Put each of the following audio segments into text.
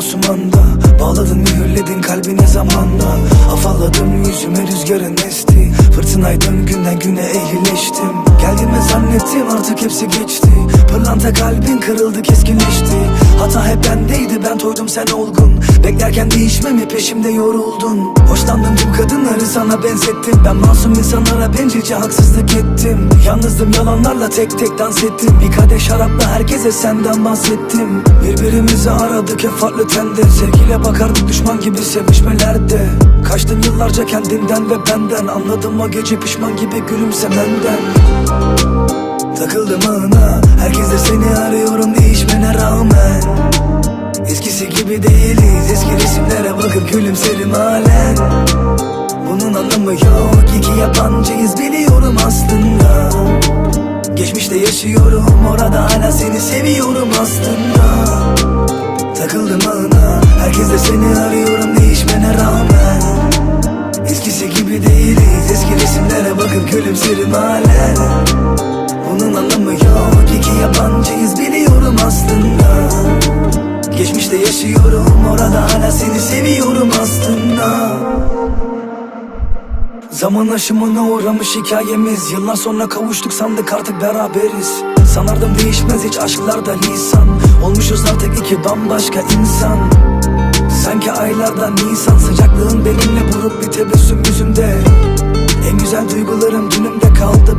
sumanda Bağladın mühürledin kalbine zamanla Afalladım yüzüme rüzgarın esti. Fırtınaydım günden güne ehlileştim Geldiğimi zannettim artık hepsi geçti. Pırlanta kalbin kırıldı keskinleşti. Hata hep ben toydum sen olgun. Beklerken değişmemi peşimde yoruldun. Hoşlandım tüm kadınları? Sana benzettim. Ben masum insanlara bencilce haksızlık ettim. Yalnızdım yalanlarla tek tek dans ettim. Bir kadeh şarapla herkese senden bahsettim. Birbirimizi aradık hep farklı tende Sevgiyle bakardık düşman gibi sevişmelerde. Kaçtın yıllarca kendinden ve benden. Anladım o gece pişman gibi gülümsemenden. Takıldım ağına Herkes de seni arıyorum değişmene rağmen gibi değiliz. Eski resimlere bakıp gülümserim halen. Bunun anlamı yok. İki yabancıyız biliyorum aslında. Geçmişte yaşıyorum Orada hala seni seviyorum aslında. Takıldım ağına Herkes de seni arıyorum değişmene rağmen. Eskisi gibi değiliz Eski resimlere bakıp gülümserim halen. Bunun anlamı yok. İki yabancıyız biliyorum aslında Geçmişte yaşıyorum Orada hala seni seviyorum aslında. Zaman aşımına uğramış hikayemiz. Yıllar sonra kavuştuk sandık artık beraberiz. Sanardım değişmez hiç aşklarda lisan. Olmuşuz artık iki bambaşka insan. Sanki aylardan Nisan Sıcaklığın benimle vurup bir tebessüm yüzümde En güzel duygularım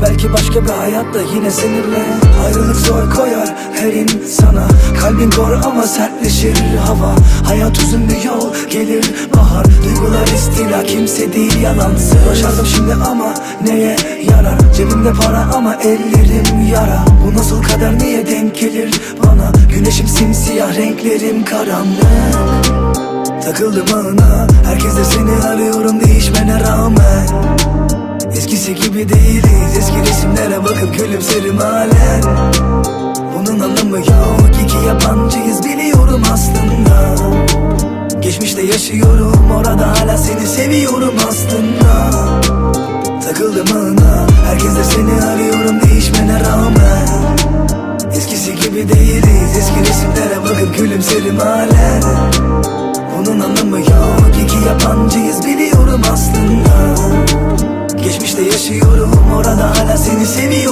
Belki başka bir hayatta yine seninle Ayrılık zor koyar her insana. Kalbin kor ama sertleşir hava. Hayat uzun bir yol gelir bahar. Duygular istila kimse değil yalansız Başardım şimdi ama neye yarar? Cebimde para ama ellerim yara. Bu nasıl kader niye denk gelir bana? Güneşim simsiyah renklerim karanlık. Takıldım ağına Herkes de seni arıyorum değişmene rağmen Eskisi gibi değiliz. Eski resimlere bakıp gülümserim halen. Bunun anlamı yok. İki yabancıyız biliyorum aslında. Geçmişte yaşıyorum Orada hala seni seviyorum aslında. Takıldım ağına Herkes de seni arıyorum değişmene rağmen. Eskisi gibi değiliz. Eski resimlere bakıp gülümserim halen. Bunun anlamı yok. İki yabancıyız biliyorum aslında seni seviyorum